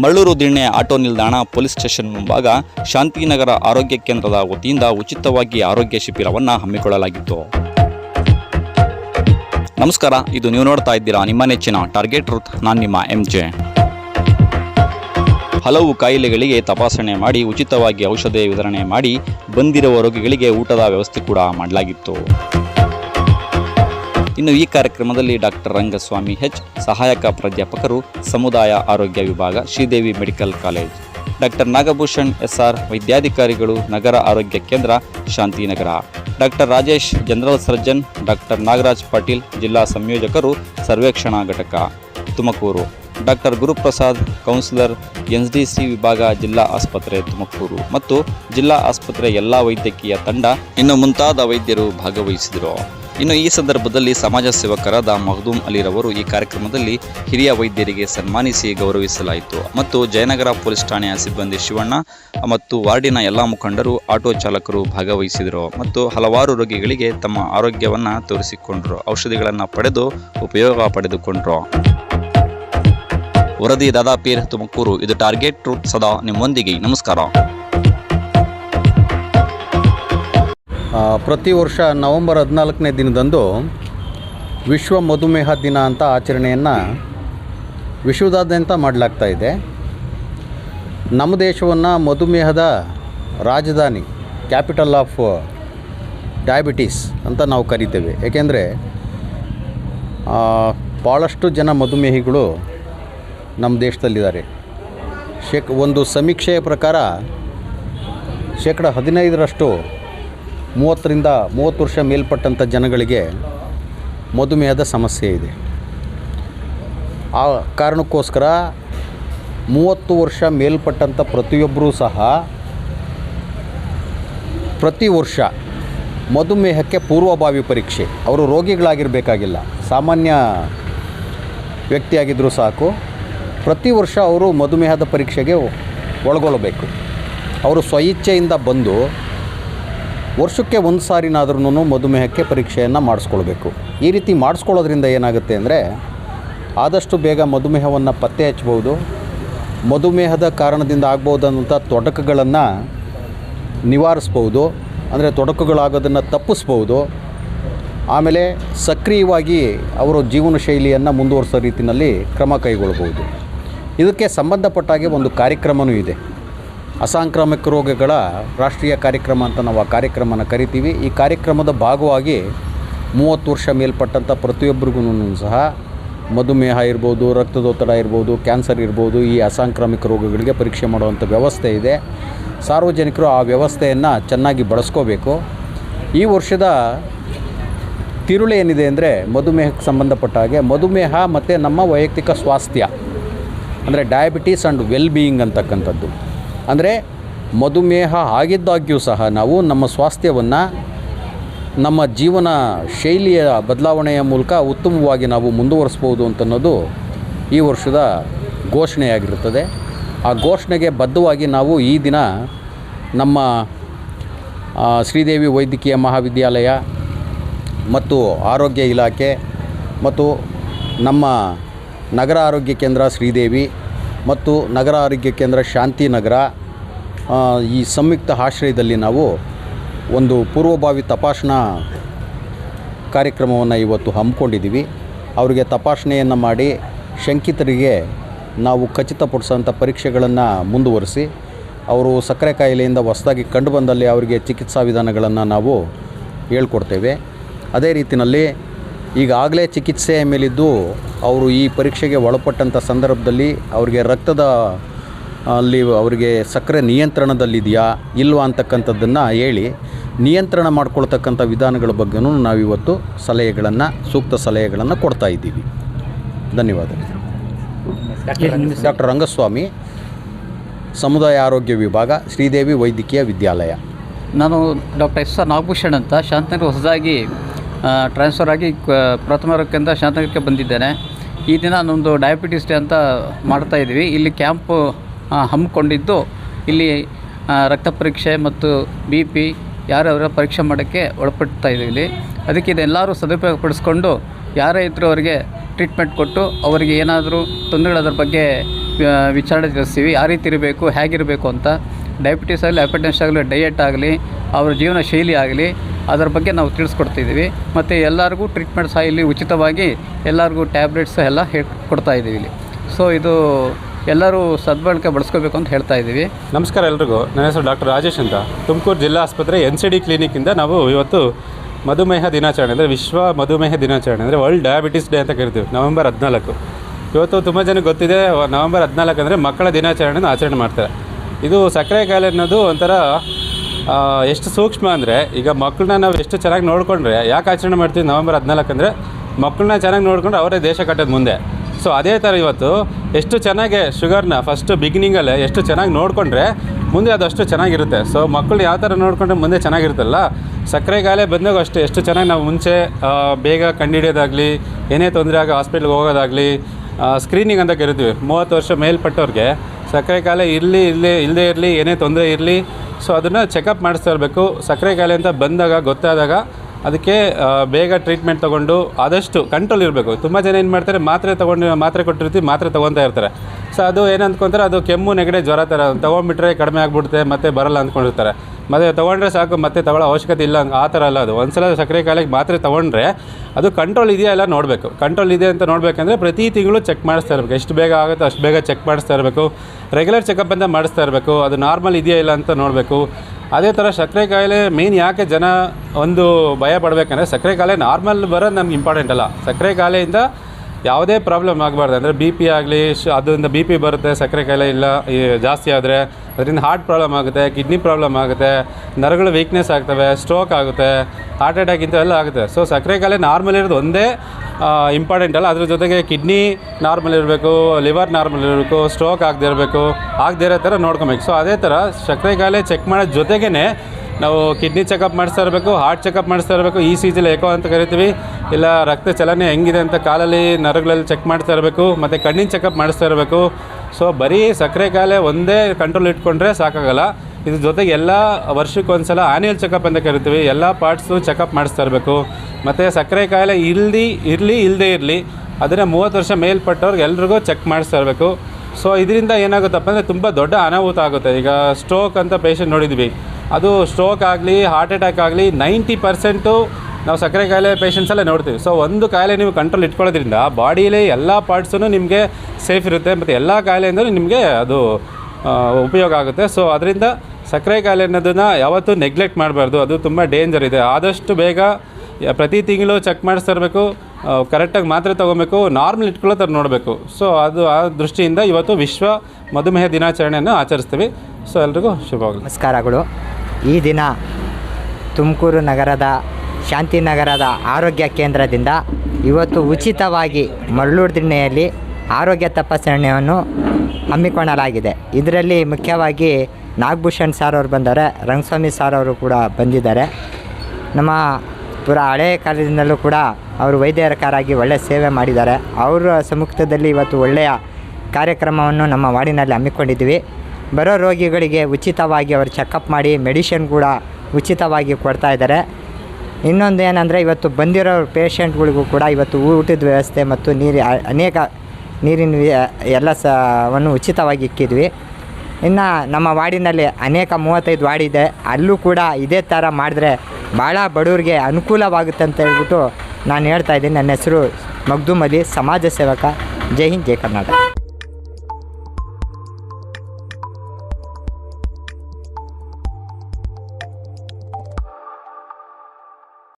Mallur Dinne auto ನಿಲ್ದಾಣ police station ಮುಂಭಾಗ ಶಾಂತಿನಗರ ಆರೋಗ್ಯ ಕೇಂದ್ರದ ವತಿಯಿಂದ ಉಚಿತವಾಗಿ ಆರೋಗ್ಯ ಶಿಬಿರವನ್ನು ಹಮ್ಮಿಕೊಳ್ಳಲಾಗಿತ್ತು. ನಮಸ್ಕಾರ, ಇದು ನೀವು ನೋಡ್ತಾ ಇದ್ದೀರಾ ನಿಮ್ಮ ನೆಚ್ಚಿನ ಟಾರ್ಗೆಟ್ ರುತ್ ನಾನು ನಿಮ್ಮ ಎಂಜೆ. ಹಲವು ಕಾಯಿಲೆಗಳಿಗೆ ತಪಾಸಣೆ ಮಾಡಿ, ಉಚಿತವಾಗಿ ಔಷಧಿ ವಿತರಣೆ ಮಾಡಿ ಬಂದಿರುವ ರೋಗಿಗಳಿಗೆ ಊಟದ ವ್ಯವಸ್ಥೆ ಕೂಡ ಮಾಡಲಾಗಿತ್ತು. ಇನ್ನು ಈ ಕಾರ್ಯಕ್ರಮದಲ್ಲಿ ಡಾಕ್ಟರ್ ರಂಗಸ್ವಾಮಿ ಹೆಚ್, ಸಹಾಯಕ ಪ್ರಾಧ್ಯಾಪಕರು, ಸಮುದಾಯ ಆರೋಗ್ಯ ವಿಭಾಗ, Sridevi medical college. Doctor Nagabhushan SR, ವೈದ್ಯಾಧಿಕಾರಿಗಳು, ನಗರ ಆರೋಗ್ಯ ಕೇಂದ್ರ, Shantinagar. Doctor Rajesh, general surgeon, doctor Nagaraj Patil, ಜಿಲ್ಲಾ ಸಂಯೋಜಕರು, ಸರ್ವೇಕ್ಷಣಾ ಘಟಕ. Tumakuru. Doctor Guruprasad, counsellor C ವಿಭಾಗ, ಜಿಲ್ಲಾ ಆಸ್ಪತ್ರೆ, ತುಮಕೂರು. ಮತ್ತು ಜಿಲ್ಲಾ ಆಸ್ಪತ್ರೆ ಎಲ್ಲ ವೈದ್ಯಕೀಯ ತಂಡ, ಇನ್ನು ಮುಂತಾದ ವೈದ್ಯರು ಭಾಗವಹಿಸಿದರು. ಇನ್ನು ಈ ಸಂದರ್ಭದಲ್ಲಿ ಸಮಾಜ ಸೇವಕರಾದ ಮಹದೂಮ್ ಅಲಿರವರು ಈ ಕಾರ್ಯಕ್ರಮದಲ್ಲಿ ಹಿರಿಯ ವೈದ್ಯರಿಗೆ ಸನ್ಮಾನಿಸಿ ಗೌರವಿಸಲಾಯಿತು. ಮತ್ತು ಜಯನಗರ ಪೊಲೀಸ್ ಠಾಣೆಯ ಸಿಬ್ಬಂದಿ ಶಿವಣ್ಣ ಮತ್ತು ವಾರ್ಡಿನ ಎಲ್ಲ ಮುಖಂಡರು, ಆಟೋ ಚಾಲಕರು ಭಾಗವಹಿಸಿದರು ಮತ್ತು ಹಲವಾರು ರೋಗಿಗಳಿಗೆ ತಮ್ಮ ಆರೋಗ್ಯವನ್ನು ತೋರಿಸಿಕೊಂಡರು. ಔಷಧಿಗಳನ್ನು ಪಡೆದು ಉಪಯೋಗ ಪಡೆದುಕೊಂಡರು. ವರದಿ ದಾದಾಪೀರ್ ತುಮಕೂರು, ಇದು ಟಾರ್ಗೆಟ್ ಟ್ರೂತ್ ಸದಾ ನಿಮ್ಮೊಂದಿಗೆ. ನಮಸ್ಕಾರ. ಪ್ರತಿ ವರ್ಷ ನವೆಂಬರ್ ಹದಿನಾಲ್ಕನೇ ದಿನದಂದು ವಿಶ್ವ ಮಧುಮೇಹ ದಿನ ಅಂತ ಆಚರಣೆಯನ್ನು ವಿಶ್ವದಾದ್ಯಂತ ಮಾಡಲಾಗ್ತಾ ಇದೆ. ನಮ್ಮ ದೇಶವನ್ನು ಮಧುಮೇಹದ ರಾಜಧಾನಿ, ಕ್ಯಾಪಿಟಲ್ ಆಫ್ ಡಯಾಬಿಟೀಸ್ ಅಂತ ನಾವು ಕರಿತೇವೆ. ಏಕೆಂದರೆ ಭಾಳಷ್ಟು ಜನ ಮಧುಮೇಹಿಗಳು ನಮ್ಮ ದೇಶದಲ್ಲಿದ್ದಾರೆ. ಶೇಕ್, ಒಂದು ಸಮೀಕ್ಷೆಯ ಪ್ರಕಾರ ಶೇಕಡ ಹದಿನೈದರಷ್ಟು ಮೂವತ್ತರಿಂದ ಮೂವತ್ತು ವರ್ಷ ಮೇಲ್ಪಟ್ಟಂಥ ಜನಗಳಿಗೆ ಮಧುಮೇಹದ ಸಮಸ್ಯೆ ಇದೆ. ಆ ಕಾರಣಕ್ಕೋಸ್ಕರ ಮೂವತ್ತು ವರ್ಷ ಮೇಲ್ಪಟ್ಟಂಥ ಪ್ರತಿಯೊಬ್ಬರೂ ಸಹ ಪ್ರತಿ ವರ್ಷ ಮಧುಮೇಹಕ್ಕೆ ಪೂರ್ವಭಾವಿ ಪರೀಕ್ಷೆ. ಅವರು ರೋಗಿಗಳಾಗಿರಬೇಕಾಗಿಲ್ಲ. ಸಾಮಾನ್ಯ ವ್ಯಕ್ತಿಯಾಗಿದ್ದರೂ ಸಾಕು. ಪ್ರತಿ ವರ್ಷ ಅವರು ಮಧುಮೇಹದ ಪರೀಕ್ಷೆಗೆ ಒಳಗೊಳ್ಳಬೇಕು. ಅವರು ಸ್ವಇಚ್ಛೆಯಿಂದ ಬಂದು ವರ್ಷಕ್ಕೆ ಒಂದು ಸಾರಿನಾದ್ರೂ ಮಧುಮೇಹಕ್ಕೆ ಪರೀಕ್ಷೆಯನ್ನು ಮಾಡಿಸ್ಕೊಳ್ಬೇಕು. ಈ ರೀತಿ ಮಾಡಿಸ್ಕೊಳ್ಳೋದ್ರಿಂದ ಏನಾಗುತ್ತೆ ಅಂದರೆ ಆದಷ್ಟು ಬೇಗ ಮಧುಮೇಹವನ್ನು ಪತ್ತೆ ಹಚ್ಬೋದು ಮಧುಮೇಹದ ಕಾರಣದಿಂದ ಆಗ್ಬೋದಂಥ ತೊಡಕುಗಳನ್ನು ನಿವಾರಿಸ್ಬೋದು ಅಂದರೆ ತೊಡಕುಗಳಾಗೋದನ್ನು ತಪ್ಪಿಸ್ಬೋದು ಆಮೇಲೆ ಸಕ್ರಿಯವಾಗಿ ಅವರು ಜೀವನ ಶೈಲಿಯನ್ನು ಮುಂದುವರಿಸೋ ರೀತಿಯಲ್ಲಿ ಕ್ರಮ ಕೈಗೊಳ್ಳಬಹುದು ಇದಕ್ಕೆ ಸಂಬಂಧಪಟ್ಟಾಗೆ ಒಂದು ಕಾರ್ಯಕ್ರಮವೂ ಇದೆ. ಅಸಾಂಕ್ರಾಮಿಕ ರೋಗಗಳ ರಾಷ್ಟ್ರೀಯ ಕಾರ್ಯಕ್ರಮ ಅಂತ ನಾವು ಆ ಕಾರ್ಯಕ್ರಮನ ಕರಿತೀವಿ. ಈ ಕಾರ್ಯಕ್ರಮದ ಭಾಗವಾಗಿ ಮೂವತ್ತು ವರ್ಷ ಮೇಲ್ಪಟ್ಟಂಥ ಪ್ರತಿಯೊಬ್ಬರಿಗೂ ಸಹ ಮಧುಮೇಹ ಇರ್ಬೋದು, ರಕ್ತದೊತ್ತಡ ಇರ್ಬೋದು, ಕ್ಯಾನ್ಸರ್ ಇರ್ಬೋದು ಈ ಅಸಾಂಕ್ರಾಮಿಕ ರೋಗಗಳಿಗೆ ಪರೀಕ್ಷೆ ಮಾಡುವಂಥ ವ್ಯವಸ್ಥೆ ಇದೆ. ಸಾರ್ವಜನಿಕರು ಆ ವ್ಯವಸ್ಥೆಯನ್ನು ಚೆನ್ನಾಗಿ ಬಳಸ್ಕೋಬೇಕು. ಈ ವರ್ಷದ ತಿರುಳು ಏನಿದೆ ಅಂದರೆ ಮಧುಮೇಹಕ್ಕೆ ಸಂಬಂಧಪಟ್ಟ ಹಾಗೆ ಮಧುಮೇಹ ಮತ್ತು ನಮ್ಮ ವೈಯಕ್ತಿಕ ಸ್ವಾಸ್ಥ್ಯ, ಅಂದರೆ ಡಯಾಬಿಟೀಸ್ ಆ್ಯಂಡ್ ವೆಲ್ ಬೀಯಿಂಗ್ ಅಂತಕ್ಕಂಥದ್ದು. ಅಂದರೆ ಮಧುಮೇಹ ಆಗಿದ್ದಾಗ್ಯೂ ಸಹ ನಾವು ನಮ್ಮ ಸ್ವಾಸ್ಥ್ಯವನ್ನು, ನಮ್ಮ ಜೀವನ ಶೈಲಿಯ ಬದಲಾವಣೆಯ ಮೂಲಕ ಉತ್ತಮವಾಗಿ ನಾವು ಮುಂದುವರಿಸ್ಬೋದು ಅಂತನ್ನೋದು ಈ ವರ್ಷದ ಘೋಷಣೆಯಾಗಿರುತ್ತದೆ. ಆ ಘೋಷಣೆಗೆ ಬದ್ಧವಾಗಿ ನಾವು ಈ ದಿನ ನಮ್ಮ ಶ್ರೀದೇವಿ ವೈದ್ಯಕೀಯ ಮಹಾವಿದ್ಯಾಲಯ ಮತ್ತು ಆರೋಗ್ಯ ಇಲಾಖೆ ಮತ್ತು ನಮ್ಮ ನಗರ ಆರೋಗ್ಯ ಕೇಂದ್ರ ಶ್ರೀದೇವಿ ಮತ್ತು ನಗರ ಆರೋಗ್ಯ ಕೇಂದ್ರ ಶಾಂತಿನಗರ ಆ, ಈ ಸಂಯುಕ್ತ ಆಶ್ರಯದಲ್ಲಿ ನಾವು ಒಂದು ಪೂರ್ವಭಾವಿ ತಪಾಸಣಾ ಕಾರ್ಯಕ್ರಮವನ್ನು ಇವತ್ತು ಹಮ್ಮಿಕೊಂಡಿದ್ದೀವಿ. ಅವರಿಗೆ ತಪಾಸಣೆಯನ್ನು ಮಾಡಿ ಶಂಕಿತರಿಗೆ ನಾವು ಖಚಿತಪಡಿಸೋಂಥ ಪರೀಕ್ಷೆಗಳನ್ನು ಮುಂದುವರಿಸಿ ಅವರು ಸಕ್ಕರೆ ಕಾಯಿಲೆಯಿಂದ ಹೊಸದಾಗಿ ಕಂಡುಬಂದಲ್ಲಿ ಅವರಿಗೆ ಚಿಕಿತ್ಸಾ ವಿಧಾನಗಳನ್ನು ನಾವು ಹೇಳ್ಕೊಡ್ತೇವೆ. ಅದೇ ರೀತಿಯಲ್ಲಿ ಈಗಾಗಲೇ ಚಿಕಿತ್ಸೆಯ ಮೇಲಿದ್ದು ಅವರು ಈ ಪರೀಕ್ಷೆಗೆ ಒಳಪಟ್ಟಂಥ ಸಂದರ್ಭದಲ್ಲಿ ಅವರಿಗೆ ರಕ್ತದ ಅಲ್ಲಿ ಅವರಿಗೆ ಸಕ್ಕರೆ ನಿಯಂತ್ರಣದಲ್ಲಿದೆಯಾ ಇಲ್ವಾ ಅಂತಕ್ಕಂಥದ್ದನ್ನು ಹೇಳಿ ನಿಯಂತ್ರಣ ಮಾಡ್ಕೊಳ್ತಕ್ಕಂಥ ವಿಧಾನಗಳ ಬಗ್ಗೆನೂ ನಾವಿವತ್ತು ಸಲಹೆಗಳನ್ನು ಸೂಕ್ತ ಸಲಹೆಗಳನ್ನು ಕೊಡ್ತಾ ಇದ್ದೀವಿ. ಧನ್ಯವಾದಗಳು. ಡಾಕ್ಟರ್ ರಂಗಸ್ವಾಮಿ ಸಮುದಾಯ ಆರೋಗ್ಯ ವಿಭಾಗ ಶ್ರೀದೇವಿ ವೈದ್ಯಕೀಯ ವಿದ್ಯಾಲಯ. ನಾನು ಡಾಕ್ಟರ್ ಎಸ್ ಆರ್ ನಾಗಭೂಷಣ್ ಅಂತ. ಶಾಂತನಗರ ಹೊಸದಾಗಿ ಟ್ರಾನ್ಸ್ಫರ್ ಆಗಿ ಪ್ರಥಮ ಶಾಂತನಗರಕ್ಕೆ ಬಂದಿದ್ದೇನೆ. ಈ ದಿನ ನಮ್ಮದು ಡಯಾಬಿಟಿಸ್ ಡೇ ಅಂತ ಮಾಡ್ತಾ ಇದ್ದೀವಿ. ಇಲ್ಲಿ ಕ್ಯಾಂಪ್ ಹಮ್ಮಿಕೊಂಡಿದ್ದು. ಇಲ್ಲಿ ರಕ್ತ ಪರೀಕ್ಷೆ ಮತ್ತು ಬಿ ಪಿ ಯಾರ್ಯಾರ ಪರೀಕ್ಷೆ ಮಾಡೋಕ್ಕೆ ಒಳಪಡ್ತಾ ಇದ್ದೀವಿ ಅದಕ್ಕೆ ಇದೆಲ್ಲರೂ ಸದುಪಯೋಗ ಪಡಿಸ್ಕೊಂಡು ಯಾರೇ ಇದ್ದರೂ ಅವರಿಗೆ ಟ್ರೀಟ್ಮೆಂಟ್ ಕೊಟ್ಟು ಅವರಿಗೆ ಏನಾದರೂ ತೊಂದರೆಗಳದ್ರ ಬಗ್ಗೆ ವಿಚಾರಣೆ ತಿಳಿಸ್ತೀವಿ ಯಾವ ರೀತಿ ಇರಬೇಕು, ಹೇಗಿರಬೇಕು ಅಂತ. ಡಯಾಬಿಟಿಸ್ ಆಗಲಿ ಹೈಪರ್ಟೆನ್ಸ್ ಆಗಲಿ ಡಯೆಟ್ ಆಗಲಿ, ಅವರ ಜೀವನ ಶೈಲಿ ಆಗಲಿ ಅದರ ಬಗ್ಗೆ ನಾವು ತಿಳಿಸ್ಕೊಡ್ತಿದ್ದೀವಿ. ಮತ್ತು ಎಲ್ಲರಿಗೂ ಟ್ರೀಟ್ಮೆಂಟ್ ಸಹ ಇಲ್ಲಿ ಉಚಿತವಾಗಿ ಎಲ್ಲರಿಗೂ ಟ್ಯಾಬ್ಲೆಟ್ಸ್ ಎಲ್ಲ ಹೇಳ್ಕೊಡ್ತಾ ಇದ್ದೀವಿ ಇಲ್ಲಿ. ಸೊ ಇದು ಎಲ್ಲರೂ ಸದ್ಬಳಕೆ ಬಳಸ್ಕೋಬೇಕು ಅಂತ ಹೇಳ್ತಾ ಇದ್ದೀವಿ. ನಮಸ್ಕಾರ ಎಲ್ರಿಗೂ. ನನ್ನ ಹೆಸರು ಡಾಕ್ಟರ್ ರಾಜೇಶ್ ಅಂತ. ತುಮಕೂರು ಜಿಲ್ಲಾ ಆಸ್ಪತ್ರೆ ಎನ್ ಸಿ ಡಿ ಕ್ಲಿನಿಕ್ಕಿಂದ ನಾವು ಇವತ್ತು ಮಧುಮೇಹ ದಿನಾಚರಣೆ ಅಂದರೆ ವಿಶ್ವ ಮಧುಮೇಹ ದಿನಾಚರಣೆ ಅಂದರೆ ವರ್ಲ್ಡ್ ಡಯಾಬಿಟಿಸ್ ಡೇ ಅಂತ ಕರಿತೀವಿ, ನವೆಂಬರ್ ಹದಿನಾಲ್ಕು. ಇವತ್ತು ತುಂಬ ಜನಕ್ಕೆ ಗೊತ್ತಿದೆ, ನವೆಂಬರ್ ಹದಿನಾಲ್ಕು ಅಂದರೆ ಮಕ್ಕಳ ದಿನಾಚರಣೆಯನ್ನು ಆಚರಣೆ ಮಾಡ್ತಾರೆ. ಇದು ಸಕ್ಕರೆ ಕಾಯಿಲೆ ಅನ್ನೋದು ಒಂಥರ ಎಷ್ಟು ಸೂಕ್ಷ್ಮ ಅಂದರೆ, ಈಗ ಮಕ್ಕಳನ್ನ ನಾವು ಎಷ್ಟು ಚೆನ್ನಾಗಿ ನೋಡಿಕೊಂಡ್ರೆ, ಯಾಕೆ ಆಚರಣೆ ಮಾಡ್ತೀವಿ ನವೆಂಬರ್ ಹದಿನಾಲ್ಕು ಅಂದರೆ, ಮಕ್ಕಳನ್ನ ಚೆನ್ನಾಗಿ ನೋಡಿಕೊಂಡ್ರೆ ಅವರೇ ದೇಶ ಕಟ್ಟೋದು ಮುಂದೆ. ಸೊ ಅದೇ ಥರ ಇವತ್ತು, ಎಷ್ಟು ಚೆನ್ನಾಗಿ ಶುಗರ್ನ ಫಸ್ಟು ಬಿಗಿನಿಂಗಲ್ಲೇ ಎಷ್ಟು ಚೆನ್ನಾಗಿ ನೋಡಿಕೊಂಡ್ರೆ, ಮುಂದೆ ಅದಷ್ಟು ಚೆನ್ನಾಗಿರುತ್ತೆ. ಸೊ ಮಕ್ಕಳು ಯಾವ ಥರ ನೋಡಿಕೊಂಡ್ರೆ ಮುಂದೆ ಚೆನ್ನಾಗಿರುತ್ತಲ್ಲ, ಸಕ್ಕರೆ ಕಾಯಿಲೆ ಬಂದಾಗ ಅಷ್ಟೇ, ಎಷ್ಟು ಚೆನ್ನಾಗಿ ನಾವು ಮುಂಚೆ ಬೇಗ ಕಂಡುಹಿಡಿಯೋದಾಗಲಿ ಏನೇ ತೊಂದರೆ ಆಗ ಹಾಸ್ಪಿಟ್ಲ್ಗೆ ಹೋಗೋದಾಗಲಿ ಸ್ಕ್ರೀನಿಂಗ್ ಅಂತ ಕರಿತೀವಿ. ಮೂವತ್ತು ವರ್ಷ ಮೇಲ್ಪಟ್ಟವ್ರಿಗೆ, ಸಕ್ಕರೆ ಕಾಯಿಲೆ ಇರಲಿ ಇಲ್ಲಿ ಇಲ್ಲದೇ ಇರಲಿ, ಏನೇ ತೊಂದರೆ ಇರಲಿ ಸೊ ಅದನ್ನು ಚೆಕಪ್ ಮಾಡಿಸ್ತಾ ಇರಬೇಕು. ಸಕ್ಕರೆ ಕಾಯಿಲೆ ಅಂತ ಬಂದಾಗ ಗೊತ್ತಾದಾಗ ಅದಕ್ಕೆ ಬೇಗ ಟ್ರೀಟ್ಮೆಂಟ್ ತೊಗೊಂಡು ಆದಷ್ಟು ಕಂಟ್ರೋಲ್ ಇರಬೇಕು. ತುಂಬ ಜನ ಏನು ಮಾಡ್ತಾರೆ, ಮಾತ್ರೆ ತೊಗೊಂಡು ಮಾತ್ರೆ ಕೊಟ್ಟಿರ್ತೀವಿ ಮಾತ್ರೆ ತೊಗೊತಾ ಇರ್ತಾರೆ. ಸೊ ಅದು ಏನು ಅಂದ್ಕೊಂತಾರೆ, ಅದು ಕೆಮ್ಮು, ನೆಗಡೆ, ಜ್ವರ ಥರ ತೊಗೊಂಡ್ಬಿಟ್ರೆ ಕಡಿಮೆ ಆಗಿಬಿಡುತ್ತೆ, ಮತ್ತೆ ಬರಲ್ಲ ಅಂದ್ಕೊಂಡಿರ್ತಾರೆ. ಮತ್ತು ತೊಗೊಂಡ್ರೆ ಸಾಕು, ಮತ್ತೆ ತಗೊಳ್ಳೋ ಅವಶ್ಯಕತೆ ಇಲ್ಲ ಆ ಥರ ಅಲ್ಲ ಅದು. ಒಂದ್ಸಲ ಸಕ್ಕರೆ ಕಾಯಿಲೆಗೆ ಮಾತ್ರೆ ತೊಗೊಂಡ್ರೆ ಅದು ಕಂಟ್ರೋಲ್ ಇದೆಯಾ ಎಲ್ಲ ನೋಡಬೇಕು. ಕಂಟ್ರೋಲ್ ಇದೆ ಅಂತ ನೋಡಬೇಕಂದ್ರೆ ಪ್ರತಿ ತಿಂಗಳು ಚೆಕ್ ಮಾಡಿಸ್ತಾ ಇರಬೇಕು. ಎಷ್ಟು ಬೇಗ ಆಗುತ್ತೋ ಅಷ್ಟು ಬೇಗ ಚೆಕ್ ಮಾಡಿಸ್ತಾ ಇರಬೇಕು. ರೆಗ್ಯುಲರ್ ಚೆಕಪ್ ಅಂತ ಮಾಡಿಸ್ತಾ ಇರಬೇಕು. ಅದು ನಾರ್ಮಲ್ ಇದೆಯಾ ಇಲ್ಲ ಅಂತ ನೋಡಬೇಕು. ಅದೇ ಥರ ಸಕ್ಕರೆ ಕಾಯಿಲೆ ಮೇನ್ ಯಾಕೆ ಜನ ಒಂದು ಭಯ ಪಡಬೇಕಂದ್ರೆ ಸಕ್ಕರೆ ಕಾಯಿಲೆ ನಾರ್ಮಲ್ ಬರೋದು ನಮ್ಗೆ ಇಂಪಾರ್ಟೆಂಟ್ ಅಲ್ಲ. ಸಕ್ಕರೆ ಕಾಯಿಲೆಯಿಂದ ಯಾವುದೇ ಪ್ರಾಬ್ಲಮ್ ಆಗಬಾರ್ದು. ಅಂದರೆ ಬಿ ಪಿ ಆಗಲಿ, ಶ್, ಅದರಿಂದ ಬಿ ಪಿ ಬರುತ್ತೆ, ಸಕ್ಕರೆ ಕಾಯಿಲೆ ಇಲ್ಲ, ಈ, ಜಾಸ್ತಿ ಆದರೆ, ಅದರಿಂದ ಹಾರ್ಟ್ ಪ್ರಾಬ್ಲಮ್ ಆಗುತ್ತೆ ಕಿಡ್ನಿ ಪ್ರಾಬ್ಲಮ್ ಆಗುತ್ತೆ, ನರಗಳು ವೀಕ್ನೆಸ್ ಆಗ್ತವೆ ಸ್ಟ್ರೋಕ್ ಆಗುತ್ತೆ ಹಾರ್ಟ್ ಅಟ್ಯಾಕ್ ಇಂಥವೆಲ್ಲ ಆಗುತ್ತೆ. ಸೊ ಸಕ್ಕರೆ ಕಾಯಿಲೆ ನಾರ್ಮಲ್ ಇರೋದು ಒಂದೇ ಇಂಪಾರ್ಟೆಂಟ್ ಅಲ್ಲ. ಅದ್ರ ಜೊತೆಗೆ ಕಿಡ್ನಿ ನಾರ್ಮಲ್ ಇರಬೇಕು ಲಿವರ್ ನಾರ್ಮಲ್ ಇರಬೇಕು ಸ್ಟ್ರೋಕ್ ಆಗದೇ ಇರಬೇಕು, ಆಗದೇ ಇರೋ ಥರ ನೋಡ್ಕೊಬೇಕು. ಸೊ ಅದೇ ಥರ ಸಕ್ಕರೆ ಕಾಯಿಲೆ ಚೆಕ್ ಮಾಡೋ ಜೊತೆಗೇ ನಾವು ಕಿಡ್ನಿ ಚೆಕಪ್ ಮಾಡಿಸ್ತಾ ಇರಬೇಕು ಹಾರ್ಟ್ ಚೆಕಪ್ ಮಾಡಿಸ್ತಾ ಇರಬೇಕು, ಈ ಸಿ ಜಿಲ್ ಅಂತ ಕರಿತೀವಿ. ಇಲ್ಲ, ರಕ್ತ ಚಲನೆ ಹೆಂಗಿದೆ ಅಂತ ಕಾಲಲ್ಲಿ ನರಗಳಲ್ಲಿ ಚೆಕ್ ಮಾಡ್ತಾ ಇರಬೇಕು, ಮತ್ತು ಕಣ್ಣಿನ ಚೆಕಪ್ ಮಾಡಿಸ್ತಾ ಇರಬೇಕು. ಸೊ ಬರೀ ಸಕ್ಕರೆ ಕಾಲೇ ಒಂದೇ ಕಂಟ್ರೋಲ್ ಇಟ್ಕೊಂಡ್ರೆ ಸಾಕಾಗಲ್ಲ. ಇದ್ರ ಜೊತೆಗೆ ಎಲ್ಲ ವರ್ಷಕ್ಕೊಂದ್ಸಲ ಆ್ಯನ್ಯಲ್ ಚೆಕಪ್ ಅಂತ ಕರಿತೀವಿ. ಎಲ್ಲ ಪಾರ್ಟ್ಸು ಚೆಕಪ್ ಮಾಡಿಸ್ತಾ ಇರಬೇಕು. ಮತ್ತು ಸಕ್ಕರೆ ಕಾಯಿಲೆ ಇಲ್ದಿ, ಇರಲಿ ಇಲ್ಲದೇ ಇರಲಿ, ಅದನ್ನು ಮೂವತ್ತು ವರ್ಷ ಮೇಲ್ಪಟ್ಟವ್ರಿಗೆ ಎಲ್ರಿಗೂ ಚೆಕ್ ಮಾಡಿಸ್ತಾ ಇರಬೇಕು. ಸೊ ಇದರಿಂದ ಏನಾಗುತ್ತಪ್ಪ ಅಂದರೆ ತುಂಬ ದೊಡ್ಡ ಅನಾಹುತ ಆಗುತ್ತೆ. ಈಗ ಸ್ಟ್ರೋಕ್ ಅಂತ ಪೇಷಂಟ್ ನೋಡಿದ್ವಿ. ಅದು ಸ್ಟ್ರೋಕ್ ಆಗಲಿ ಹಾರ್ಟ್ ಅಟ್ಯಾಕ್ ಆಗಲಿ ನೈಂಟಿ ಪರ್ಸೆಂಟು ನಾವು ಸಕ್ಕರೆ ಕಾಯಿಲೆ ಪೇಷಂಟ್ಸಲ್ಲೇ ನೋಡ್ತೀವಿ. ಸೊ ಒಂದು ಕಾಯಿಲೆ ನೀವು ಕಂಟ್ರೋಲ್ ಇಟ್ಕೊಳ್ಳೋದ್ರಿಂದ ಬಾಡಿಲಿ ಎಲ್ಲ ಪಾರ್ಟ್ಸೂ ನಿಮಗೆ ಸೇಫ್ ಇರುತ್ತೆ ಮತ್ತು ಎಲ್ಲ ಕಾಯಿಲೆಯಿಂದಲೂ ನಿಮಗೆ ಅದು ಉಪಯೋಗ ಆಗುತ್ತೆ. ಸೊ ಅದರಿಂದ ಸಕ್ಕರೆ ಕಾಯಿಲೆ ಅನ್ನೋದನ್ನು ಯಾವತ್ತೂ ನೆಗ್ಲೆಕ್ಟ್ ಮಾಡಬಾರ್ದು. ಅದು ತುಂಬ ಡೇಂಜರ್ ಇದೆ. ಆದಷ್ಟು ಬೇಗ ಪ್ರತಿ ತಿಂಗಳು ಚೆಕ್ ಮಾಡಿಸ್ತಾ ಇರಬೇಕು ಕರೆಕ್ಟಾಗಿ ಮಾತ್ರೆ ತೊಗೊಬೇಕು. ನಾರ್ಮಲ್ ಇಟ್ಕೊಳ್ಳೋ ಥರ ನೋಡಬೇಕು. ಸೊ ಅದು ಆ ದೃಷ್ಟಿಯಿಂದ ಇವತ್ತು ವಿಶ್ವ ಮಧುಮೇಹ ದಿನಾಚರಣೆಯನ್ನು ಆಚರಿಸ್ತೀವಿ. ಸೊ ಎಲ್ರಿಗೂ ಶುಭವಾಗಲಿ. ನಮಸ್ಕಾರಗಳು. ಈ ದಿನ ತುಮಕೂರು ನಗರದ ಶಾಂತಿನಗರದ ಆರೋಗ್ಯ ಕೇಂದ್ರದಿಂದ ಇವತ್ತು ಉಚಿತವಾಗಿ ಮರಳೂರು ದಿಣ್ಣೆಯಲ್ಲಿ ಆರೋಗ್ಯ ತಪಾಸಣೆಯನ್ನು ಹಮ್ಮಿಕೊಳ್ಳಲಾಗಿದೆ. ಇದರಲ್ಲಿ ಮುಖ್ಯವಾಗಿ ನಾಗಭೂಷಣ್ ಸಾರ್ ಅವರು ಬಂದರೆ, ರಂಗಸ್ವಾಮಿ ಸಾರ್ ಅವರು ಕೂಡ ಬಂದಿದ್ದಾರೆ. ನಮ್ಮ ಪುರ ಹಳೆಯ ಕಾಲದಿಂದಲೂ ಕೂಡ ಅವರು ವೈದ್ಯರಕಾರಾಗಿ ಒಳ್ಳೆಯ ಸೇವೆ ಮಾಡಿದ್ದಾರೆ. ಅವರ ಸಮ್ಮುಖದಲ್ಲಿ ಇವತ್ತು ಒಳ್ಳೆಯ ಕಾರ್ಯಕ್ರಮವನ್ನು ನಮ್ಮ ವಾರ್ಡಿನಲ್ಲಿ ಹಮ್ಮಿಕೊಂಡಿದ್ದೀವಿ. ಬರೋ ರೋಗಿಗಳಿಗೆ ಉಚಿತವಾಗಿ ಅವರು ಚೆಕಪ್ ಮಾಡಿ ಮೆಡಿಷನ್ ಕೂಡ ಉಚಿತವಾಗಿ ಕೊಡ್ತಾ ಇದ್ದಾರೆ. ಇನ್ನೊಂದು ಏನಂದರೆ ಇವತ್ತು ಬಂದಿರೋ ಪೇಷಂಟ್ಗಳಿಗೂ ಕೂಡ ಇವತ್ತು ಊಟದ ವ್ಯವಸ್ಥೆ ಮತ್ತು ನೀರು ಅನೇಕ ನೀರಿನ ಎಲ್ಲ ಸವನ್ನು ಉಚಿತವಾಗಿ ಇಕ್ಕಿದ್ವಿ. ಇನ್ನು ನಮ್ಮ ವಾರ್ಡಿನಲ್ಲಿ ಅನೇಕ ಮೂವತ್ತೈದು ವಾರ್ಡ್ ಇದೆ. ಅಲ್ಲೂ ಕೂಡ ಇದೇ ಥರ ಮಾಡಿದ್ರೆ ಭಾಳ ಬಡವ್ರಿಗೆ ಅನುಕೂಲವಾಗುತ್ತೆ ಅಂತ ಹೇಳ್ಬಿಟ್ಟು ನಾನು ಹೇಳ್ತಾ ಇದ್ದೀನಿ. ನನ್ನ ಹೆಸರು ಮಗ್ದುಮಲಿ, ಸಮಾಜ ಸೇವಕ. ಜೈ ಹಿಂದ್, ಜೈ ಕರ್ನಾಟಕ.